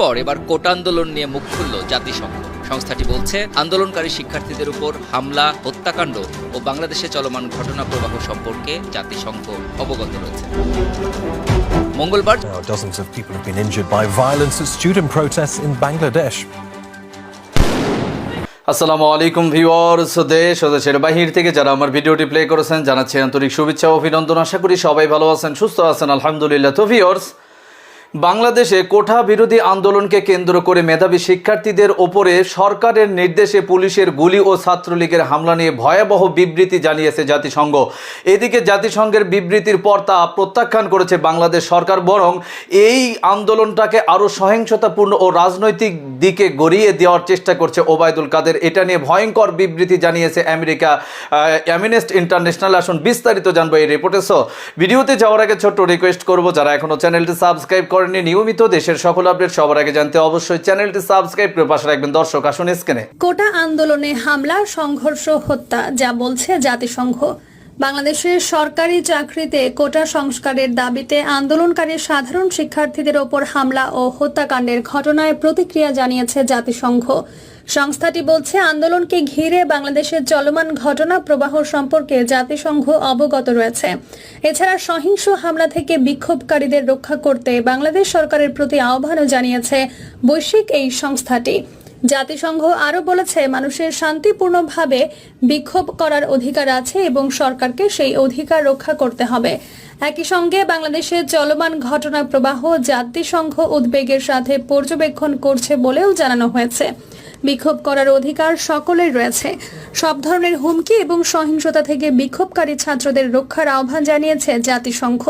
পর এবার কোটা আন্দোলন নিয়ে মুখ খুলল জাতিসংঘ। সংস্থাটি বলছে আন্দোলনকারী শিক্ষার্থীদের উপর হামলা হত্যাকাণ্ড ও বাংলাদেশে চলমান ঘটনা প্রবাহ সম্পর্কে জাতিসংঘ অবগত রয়েছে। মঙ্গলবার dozens of people have been injured by violence at student protests in Bangladesh. আসসালামু আলাইকুম ভিউয়ার্স দেশ ও দেশের বাহির থেকে যারা আমার ভিডিওটি প্লে করেছেন জানাচ্ছি আন্তরিক শুভেচ্ছা ও অভিনন্দন। আশা করি সবাই ভালো আছেন সুস্থ আছেন আলহামদুলিল্লাহ। তো ভিউয়ার্স বাংলাদেশে কোঠা বিরোধী আন্দোলনকে কেন্দ্র করে মেধাবী শিক্ষার্থীদের ওপরে সরকারের নির্দেশে পুলিশের গুলি ও ছাত্রলীগের হামলা নিয়ে ভয়াবহ বিবৃতি জানিয়েছে জাতিসংঘ। এদিকে জাতিসংঘের বিবৃতির পর তা প্রত্যাখ্যান করেছে বাংলাদেশ সরকার, বরং এই আন্দোলনটাকে আরও সহিংসতাপূর্ণ ও রাজনৈতিক দিকে গড়িয়ে দেওয়ার চেষ্টা করছে ওবায়দুল কাদের। এটা নিয়ে ভয়ঙ্কর বিবৃতি জানিয়েছে আমেরিকা। অ্যামিনেস্ট ইন্টারন্যাশনাল আসুন বিস্তারিত জানব এই রিপোর্টে সো ভিডিওতে যাওয়ার আগে ছোট্ট রিকোয়েস্ট করব, যারা এখনও চ্যানেলটি সাবস্ক্রাইব করেনি নিয়মিত দেশের সকল আপডেট সবার আগে জানতে অবশ্যই চ্যানেলটি সাবস্ক্রাইব করে পাশে রাখবেন। দর্শক, আসুন স্ক্রিনে কোটা আন্দোলনে হামলা, সংঘর্ষ, হত্যা, যা বলছে জাতিসংঘ। বাংলাদেশের সরকারি চাকরিতে কোটা সংস্কারের দাবিতে আন্দোলনকারী সাধারণ শিক্ষার্থীদের ওপর হামলা ও হত্যাকাণ্ডের ঘটনায় প্রতিক্রিয়া জানিয়েছে জাতিসংঘ। সংস্থাটি বলছে, আন্দোলনকে ঘিরে বাংলাদেশের চলমান ঘটনা প্রবাহ সম্পর্কে জাতিসংঘ অবগত রয়েছে। এছাড়া সহিংস হামলা থেকে বিক্ষোভকারীদের রক্ষা করতে বাংলাদেশ সরকারের প্রতি আহ্বানও জানিয়েছে বৈশ্বিক এই সংস্থাটি। জাতিসংঘ আরও বলেছে, মানুষের শান্তিপূর্ণভাবে বিক্ষোভ করার অধিকার আছে এবং সরকারকে সেই অধিকার রক্ষা করতে হবে। একই সঙ্গে বাংলাদেশের চলমান ঘটনা প্রবাহ জাতিসংঘ উদ্বেগের সাথে পর্যবেক্ষণ করছে বলেও জানানো হয়েছে। বিক্ষোভ করার অধিকার সকলের রয়েছে। সব ধরনের হুমকি এবং সহিংসতা থেকে বিক্ষোভকারী ছাত্রদের রক্ষার আহ্বান জানিয়েছে জাতিসংঘ।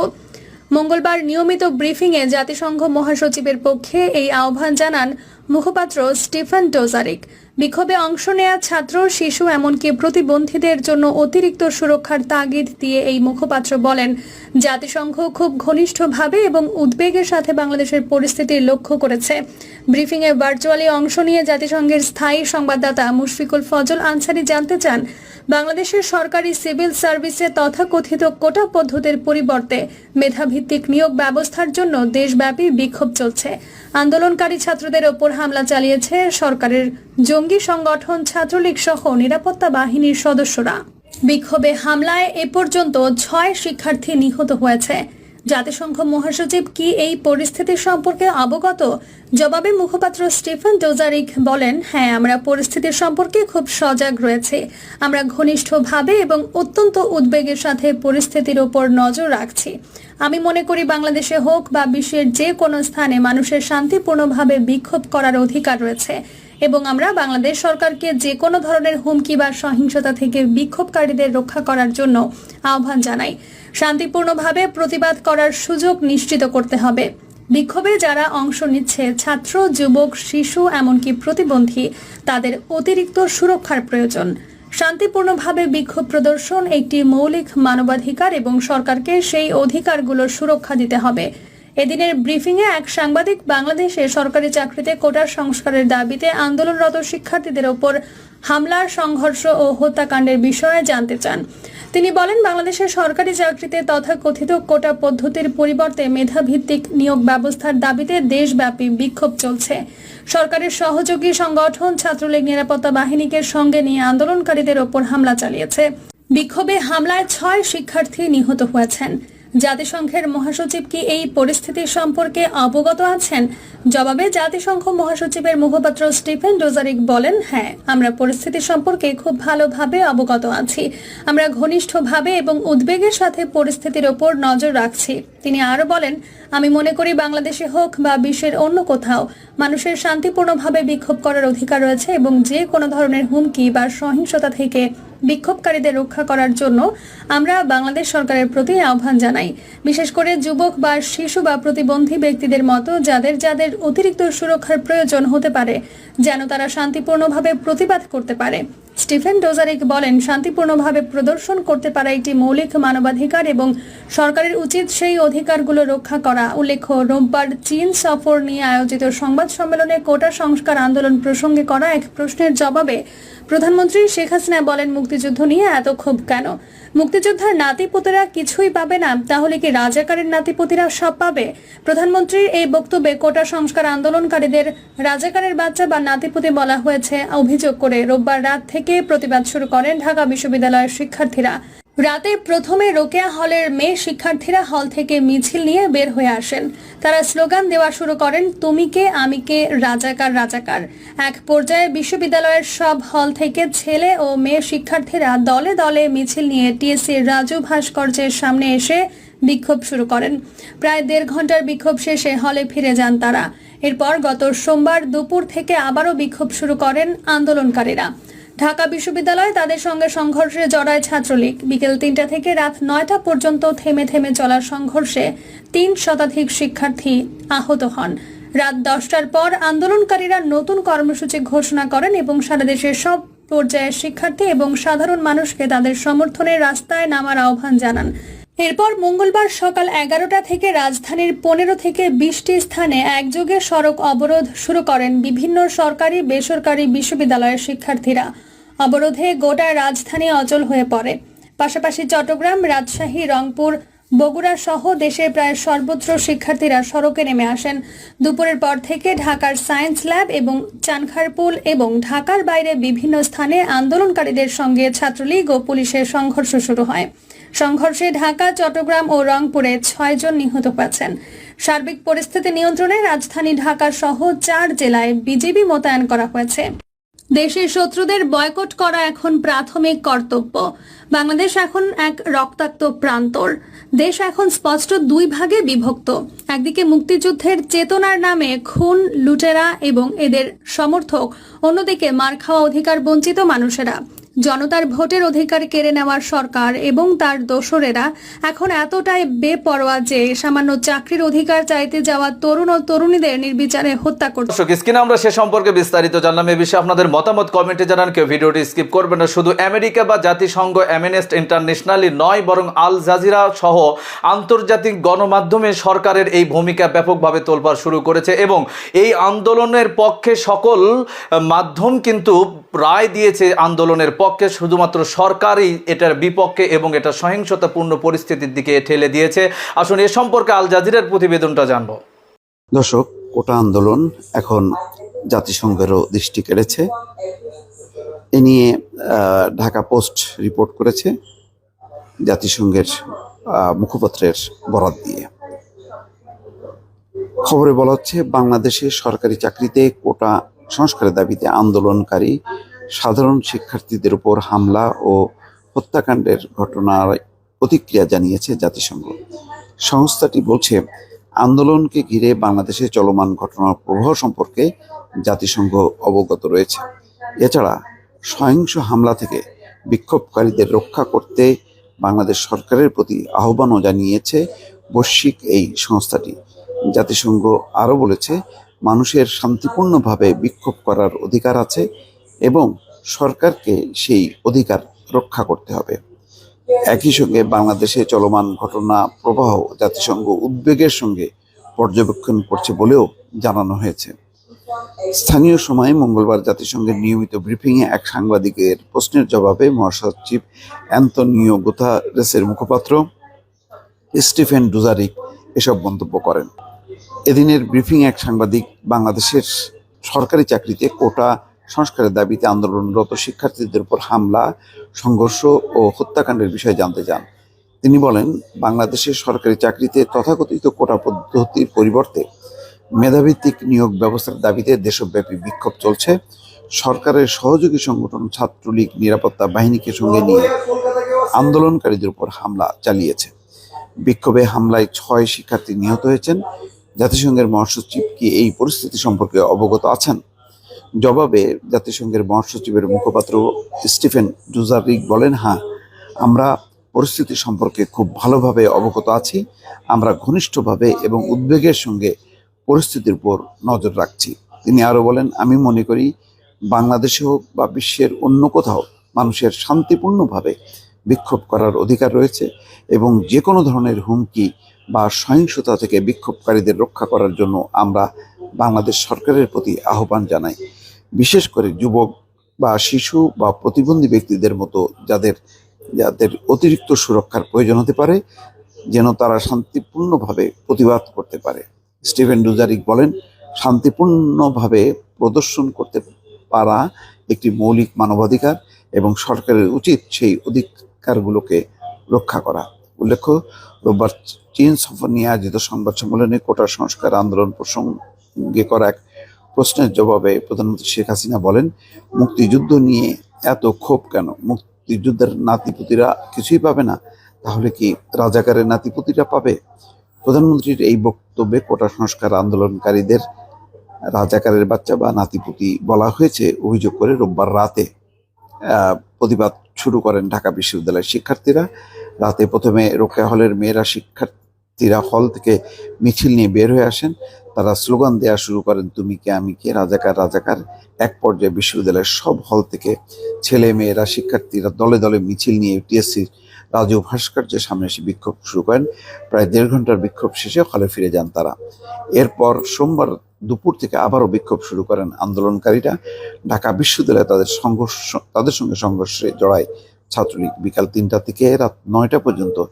মঙ্গলবার নিয়মিত ব্রিফিংয়ে জাতিসংঘ মহাসচিবের পক্ষে এই আহ্বান জানান মুখপাত্র স্টিফেন ডোজারিক। বিক্ষোভে অংশ নেয়া ছাত্র, শিশু এমনকি প্রতিবন্ধীদের জন্য অতিরিক্ত সুরক্ষার তাগিদ দিয়ে এই মুখপাত্র বলেন, জাতিসংঘ খুব ঘনিষ্ঠভাবে এবং উদ্বেগের সাথে বাংলাদেশের পরিস্থিতি লক্ষ্য করেছে। ব্রিফিংয়ে ভার্চুয়ালি অংশ নিয়ে জাতিসংঘের স্থায়ী সংবাদদাতা মুশফিকুল ফজল আনসারি জানতে চান বাংলাদেশের সরকারি সিভিল সার্ভিসে তথাকথিত কোটা পদ্ধতির পরিবর্তে মেধাভিত্তিক নিয়োগ ব্যবস্থার জন্য দেশব্যাপী বিক্ষোভ চলছে। আন্দোলনকারী ছাত্রদের ওপর হামলা চালিয়েছে সরকারের জঙ্গি সংগঠন ছাত্রলীগ সহ নিরাপত্তা বাহিনীর সদস্যরা। বিক্ষোভে হামলায় এ পর্যন্ত ছয় শিক্ষার্থী নিহত হয়েছে। জাতিসংঘ মহাসচিব কি এই পরিস্থিতি সম্পর্কে অবগত? জবাবে মুখপাত্র স্টিফেন ডোজারিক বলেন হ্যাঁ আমরা পরিস্থিতির সম্পর্কে খুব সজাগ রয়েছে। আমরা ঘনিষ্ঠভাবে এবং অত্যন্ত উদ্বেগের সাথে পরিস্থিতির ওপর নজর রাখছি। আমি মনে করি বাংলাদেশে হোক বা বিশ্বের যে কোনো স্থানে মানুষের শান্তিপূর্ণভাবে বিক্ষোভ করার অধিকার রয়েছে। এবং আমরা বাংলাদেশ সরকারকে যে কোনো ধরনের হুমকি বা সহিংসতা থেকে বিক্ষোভকারীদের রক্ষা করার জন্য আহ্বান জানাই। শান্তিপূর্ণভাবে প্রতিবাদ করার সুযোগ নিশ্চিত করতে হবে। বিক্ষোভে যারা অংশ নিচ্ছে, ছাত্র, যুবক, শিশু, এমনকি প্রতিবন্ধী, তাদের অতিরিক্ত সুরক্ষার প্রয়োজন। শান্তিপূর্ণভাবে বিক্ষোভ প্রদর্শন একটি মৌলিক মানবাধিকার এবং সরকারকে সেই অধিকারগুলোর সুরক্ষা দিতে হবে। এদিনের ব্রিফিংয়ে এক সাংবাদিক বাংলাদেশে সরকারি চাকরিতে কোটার সংস্কারের দাবিতে আন্দোলনরত শিক্ষার্থীদের ওপর হামলার সংঘর্ষ ও হত্যাকাণ্ডের বিষয়ে জানতে চান। তিনি বলেন, বাংলাদেশের সরকারি চাকরিতে তথাকথিত কোটা পদ্ধতির পরিবর্তে মেধাভিত্তিক নিয়োগ ব্যবস্থার দাবিতে দেশব্যাপী বিক্ষোভ চলছে। সরকারের সহযোগী সংগঠন ছাত্রলীগ নিরাপত্তা বাহিনীকে সঙ্গে নিয়ে আন্দোলনকারীদের ওপর হামলা চালিয়েছে। বিক্ষোভে হামলায় ছয় শিক্ষার্থী নিহত হয়েছেন। জাতিসংঘের মহাসচিব কি এই পরিস্থিতি সম্পর্কে অবগত আছেন? জবাবে জাতিসংঘ মহাসচিবের মুখপাত্র স্টিফেন ডোজারিক বলেন হ্যাঁ আমরা পরিস্থিতি সম্পর্কে খুব ভালোভাবে অবগত আছি। আমরা ঘনিষ্ঠভাবে এবং উদ্বেগের সাথে পরিস্থিতির ওপর নজর রাখছি। তিনি আরও বলেন, আমি মনে করি বাংলাদেশে হোক বা বিশ্বের অন্য কোথাও, মানুষের শান্তিপূর্ণভাবে বিক্ষোভ করার অধিকার রয়েছে এবং যে কোনো ধরনের হুমকি বা সহিংসতা থেকে বিক্ষোভকারীদের রক্ষা করার জন্য আমরা বাংলাদেশ সরকারের প্রতি আহ্বান জানাই। বিশেষ করে যুবক বা শিশু বা প্রতিবন্ধী ব্যক্তিদের মতো যাদের যাদের অতিরিক্ত সুরক্ষার প্রয়োজন হতে পারে, যেন তারা শান্তিপূর্ণভাবে প্রতিবাদ করতে পারে। স্টিফেন ডোজারিক বলেন, শান্তিপূর্ণভাবে প্রদর্শন করতে পারা একটি মৌলিক মানবাধিকার এবং সরকারের উচিত সেই অধিকারগুলো রক্ষা করা। উল্লেখ্য, রোববার চীন সফর নিয়ে আয়োজিত সংবাদ সম্মেলনে কোটা সংস্কার আন্দোলন প্রসঙ্গে করা এক প্রশ্নের জবাবে প্রধানমন্ত্রী শেখ হাসিনা বলেন, মুক্তিযুদ্ধ নিয়ে এত ক্ষোভ কেন? মুক্তিযোদ্ধার নাতিপুতিরা কিছুই পাবে না। তাহলে কি রাজাকারের নাতিপুতিরা সব পাবে? প্রধানমন্ত্রীর এই বক্তব্যে কোটা সংস্কার আন্দোলনকারীদের রাজাকারের বাচ্চা বা নাতিপুতি বলা হয়েছে অভিযোগ করে রোববার রাত থেকে প্রতিবাদ শুরু করেন ঢাকা বিশ্ববিদ্যালয়ের শিক্ষার্থীরা। রাতে প্রথমে রোকেয়া হলের মেয়ে শিক্ষার্থীরা হল থেকে মিছিল নিয়ে বের হয়ে আসেন। তারা স্লোগান দেওয়া শুরু করেন, তুমি কে, আমি কে, রাজাকার রাজাকার। এক পর্যায়ে বিশ্ববিদ্যালয়ের সব হল থেকে ছেলে ও মেয়ে শিক্ষার্থীরা দলে দলে মিছিল নিয়ে টিএসসির রাজু ভাস্কর্যের সামনে এসে বিক্ষোভ শুরু করেন। প্রায় দেড় ঘণ্টার বিক্ষোভ শেষে হলে ফিরে যান তারা। এরপর গত সোমবার দুপুর থেকে আবারও বিক্ষোভ শুরু করেন আন্দোলনকারীরা। ঢাকা বিশ্ববিদ্যালয়ে তাদের সঙ্গে সংঘর্ষে জড়ায় ছাত্রলীগ। বিকেল তিনটা থেকে রাত নয়টা পর্যন্ত থেমে থেমে চলা সংঘর্ষে তিন শতাধিক শিক্ষার্থী আহত হন। রাত দশটার পর আন্দোলনকারীরা নতুন কর্মসূচি ঘোষণা করেন এবং সারা দেশের সব পর্যায়ের শিক্ষার্থী এবং সাধারণ মানুষকে তাদের সমর্থনে রাস্তায় নামার আহ্বান জানান। এরপর মঙ্গলবার সকাল এগারোটা থেকে রাজধানীর পনেরো থেকে বিশটি স্থানে একযোগে সড়ক অবরোধ শুরু করেন বিভিন্ন সরকারি, বেসরকারি বিশ্ববিদ্যালয়ের শিক্ষার্থীরা। অবরোধে গোটা রাজধানী অচল হয়ে পড়ে। পাশাপাশি চট্টগ্রাম, রাজশাহী, রংপুর, বগুড়া সহ দেশের প্রায় সর্বত্র শিক্ষার্থীরা সড়কে নেমে আসেন। দুপুরের পর থেকে ঢাকার সায়েন্স ল্যাব এবং চানখারপুল এবং ঢাকার বাইরে বিভিন্ন স্থানে আন্দোলনকারীদের সঙ্গে ছাত্রলীগ ও পুলিশের সংঘর্ষ শুরু হয়। সংঘর্ষে ঢাকা, চট্টগ্রাম ও রংপুরে ছয়জন নিহত হয়েছেন। সার্বিক পরিস্থিতি নিয়ন্ত্রণে রাজধানী ঢাকা সহ চার জেলায় বিজিবি মোতায়েন করা হয়েছে। দেশের শত্রুদের বয়কট করা এখন প্রাথমিক কর্তব্য। বাংলাদেশ এখন এক রক্তাক্ত প্রান্তর। দেশ এখন স্পষ্ট দুই ভাগে বিভক্ত। একদিকে মুক্তিযুদ্ধের চেতনার নামে খুন, লুটেরা এবং এদের সমর্থক। অন্যদিকে মার খাওয়া অধিকার বঞ্চিত মানুষেরা। জনতার ভোটের অধিকার কেড়ে নেওয়ার সরকার এবং তার দোসরেরা এখন এতটাই বেপরোয়া যে সামান্য চাকরির অধিকার চাইতে যাওয়া তরুণ ও তরুণীদের নির্বিচারে হত্যা করছে আমরা সে সম্পর্কে বিস্তারিত জানলাম। এ বিষয়ে আপনাদের মতামত কমেন্টে জানান। কেউ ভিডিওটি স্কিপ করবেন না। শুধু আমেরিকা বা জাতিসংঘ, অ্যামেনেস্ট ইন্টারন্যাশনালি নয়, বরং আল জাজিরা সহ আন্তর্জাতিক গণমাধ্যমে সরকারের এই ভূমিকা ব্যাপকভাবে তোলপাড় শুরু করেছে এবং এই আন্দোলনের পক্ষে সকল মাধ্যম কিন্তু রায় দিয়েছে আন্দোলনের পক্ষে। শুধুমাত্র সরকারই এটার বিপক্ষে এবং এটা সহিংসতাপূর্ণ পরিস্থিতির দিকে ঠেলে দিয়েছে। আসুন এ সম্পর্কে আল জাজিরার প্রতিবেদনটা জানব। দর্শক, কোটা আন্দোলন এখন জাতিসংঘেরও দৃষ্টি কেড়েছে। এ নিয়ে ঢাকা পোস্ট রিপোর্ট করেছে জাতিসংঘের মুখপাত্রের বরাত দিয়ে। খবরে বলা হচ্ছে, বাংলাদেশে সরকারি চাকরিতে কোটা সংস্কারের দাবিতে আন্দোলনকারী সাধারণ শিক্ষার্থীদের উপর হামলা ও হত্যাকাণ্ডের ঘটনার প্রতিক্রিয়া জানিয়েছে জাতিসংঘ। সংস্থাটি বলছে, আন্দোলনকে ঘিরে বাংলাদেশে চলমান ঘটনার প্রবাহ সম্পর্কে জাতিসংঘ অবগত রয়েছে। এছাড়া, সহিংস হামলা থেকে বিক্ষোভকারীদের রক্ষা করতে বাংলাদেশ সরকারের প্রতি আহ্বানও জানিয়েছে বৈশ্বিক এই সংস্থাটি। জাতিসংঘ আরও বলেছে, মানুষের শান্তিপূর্ণভাবে বিক্ষোভ করার অধিকার আছে এবং সরকারকে সেই অধিকার রক্ষা করতে হবে। একই সঙ্গে বাংলাদেশে চলমান ঘটনা, প্রবাহ, জাতিসংঘ উদ্বেগের সঙ্গে পর্যবেক্ষণ করছে বলেও জানানো হয়েছে। স্থানীয় সময়ে মঙ্গলবার জাতিসংঘের নিয়মিত ব্রিফিংয়ে এক সাংবাদিকের প্রশ্নের জবাবে মহাসচিব অ্যান্তনিও গুথারেসের মুখপাত্র স্টিফেন ডুজারিক এসব মন্তব্য করেন। এদিনের ব্রিফিং এক সাংবাদিক, বাংলাদেশের সরকারি চাকরিতে কোটা সংস্কারের দাবিতে আন্দোলনরত শিক্ষার্থীদের উপর হামলা, সংঘর্ষ ও হত্যাকাণ্ডের বিষয়ে জানতে চান। তিনি বলেন, বাংলাদেশের সরকারি চাকরিতে তথাকথিত কোটা পদ্ধতির পরিবর্তে মেধাভিত্তিক নিয়োগ ব্যবস্থার দাবিতে দেশব্যাপী বিক্ষোভ চলছে। সরকারের সহযোগী সংগঠন ছাত্রলীগ নিরাপত্তা বাহিনীকে সঙ্গে নিয়ে আন্দোলনকারীদের উপর হামলা চালিয়েছে। বিক্ষোভে হামলায় ছয় শিক্ষার্থী নিহত হয়েছেন। জাতিসংঘের মহাসচিব কি এই পরিস্থিতি সম্পর্কে অবগত আছেন? জবাবে জাতিসংঘের মহাসচিবের মুখপাত্র স্টিফেন ডুজারিক বলেন হ্যাঁ আমরা পরিস্থিতি সম্পর্কে খুব ভালোভাবে অবগত আছি। আমরা ঘনিষ্ঠভাবে এবং উদ্বেগের সঙ্গে পরিস্থিতির উপর নজর রাখছি। তিনি আরও বলেন, আমি মনে করি বাংলাদেশে হোক বা বিশ্বের অন্য কোথাও মানুষের শান্তিপূর্ণভাবে বিক্ষোভ করার অধিকার রয়েছে এবং যে কোনো ধরনের হুমকি বা সহিংসতা থেকে বিক্ষোভকারীদের রক্ষা করার জন্য আমরা বাংলাদেশ সরকারের প্রতি আহ্বান জানাই বিশেষ করে যুবক বা শিশু বা প্রতিবন্ধী ব্যক্তিদের মতো যাদের যাদের অতিরিক্ত সুরক্ষার প্রয়োজন হতে পারে, যেন তারা শান্তিপূর্ণভাবে প্রতিবাদ করতে পারে। স্টিভেন ডুজারিক বলেন, শান্তিপূর্ণভাবে প্রদর্শন করতে পারা একটি মৌলিক মানবাধিকার এবং সরকারের উচিত সেই অধিকারগুলোকে রক্ষা করা। উল্লেখ্য, রোববার চীন সফর নিয়ে আয়োজিত সংবাদ সম্মেলনে কোটা সংস্কার আন্দোলন প্রসঙ্গে করা এক প্রশ্নের জবাবে প্রধানমন্ত্রী শেখ হাসিনা বলেন, মুক্তিযুদ্ধ নিয়ে এত ক্ষোভ কেন? মুক্তিযুদ্ধের নাতিপুতিরা কিছুই পাবে না। তাহলে কি রাজাকারের নাতিপুতিরা পাবে? প্রধানমন্ত্রীর এই বক্তব্যে কোটা সংস্কার আন্দোলনকারীদের রাজাকারের বাচ্চা বা নাতিপুতি বলা হয়েছে অভিযোগ করে রোববার রাতে। প্রতিবাদ শুরু করেন ঢাকা বিশ্ববিদ্যালয়ের শিক্ষার্থীরা। রাতে প্রথমে রোকেয়া হলের মেয়েরা শিক্ষার্থীরা হল থেকে মিছিল নিয়ে বের হয়ে আসেন। তারা স্লোগান দেওয়া শুরু করেন, তুমি কে, আমি কে? রাজাকার রাজাকার। এক পর্যায়ে বিশ্ববিদ্যালয়ের সব হল থেকে ছেলে মেয়েরা, শিক্ষার্থীরা দলে দলে মিছিল নিয়ে টিএসসি রাজু ভাস্কর্যের সামনে এসে বিক্ষোভ শুরু করেন। প্রায় দেড় ঘণ্টার বিক্ষোভ শেষে হলে ফিরে যান তারা। এরপর সোমবার দুপুর থেকে আবারও বিক্ষোভ শুরু করেন আন্দোলনকারীরা। ঢাকা বিশ্ববিদ্যালয়ে তাদের সংঘর্ষ, তাদের সঙ্গে সংঘর্ষে জড়ায় ছাত্রলীগ বিকাল তিনটা থেকে রাত নয়টা পর্যন্ত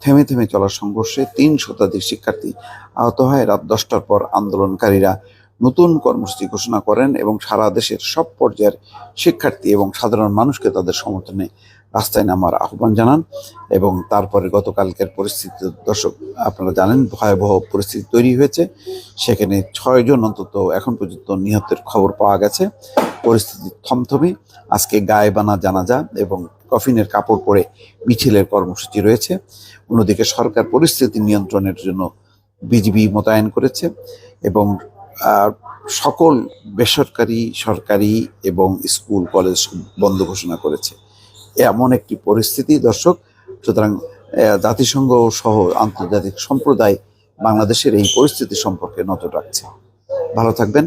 থেমে থেমে চলা সংঘর্ষে তিন শতাধিক শিক্ষার্থী আহত হয়। রাত দশটার পর আন্দোলনকারীরা নতুন কর্মসূচি ঘোষণা করেন এবং সারা দেশের সব পর্যায়ের শিক্ষার্থী এবং সাধারণ মানুষকে তাদের সমর্থনে রাস্তায় নামার আহ্বান জানান এবং তারপরে গতকালকের পরিস্থিতি দর্শক আপনারা জানেন, ভয়াবহ পরিস্থিতি তৈরি হয়েছে। সেখানে ছয়জন অন্তত এখন পর্যন্ত নিহতের খবর পাওয়া গেছে। পরিস্থিতি থমথমে। আজকে গায়ে গায়েবানা জানাজা এবং কফিনের কাপড় পরে মিছিলের কর্মসূচি রয়েছে। অন্যদিকে সরকার পরিস্থিতি নিয়ন্ত্রণের জন্য বিজিবি মোতায়েন করেছে এবং সকল বেসরকারি, সরকারি এবং স্কুল, কলেজ বন্ধ ঘোষণা করেছে। এমন একটি পরিস্থিতি, দর্শক, সুতরাং জাতিসংঘ সহ আন্তর্জাতিক সম্প্রদায় বাংলাদেশের এই পরিস্থিতি সম্পর্কে নজর রাখছে। ভালো থাকবেন।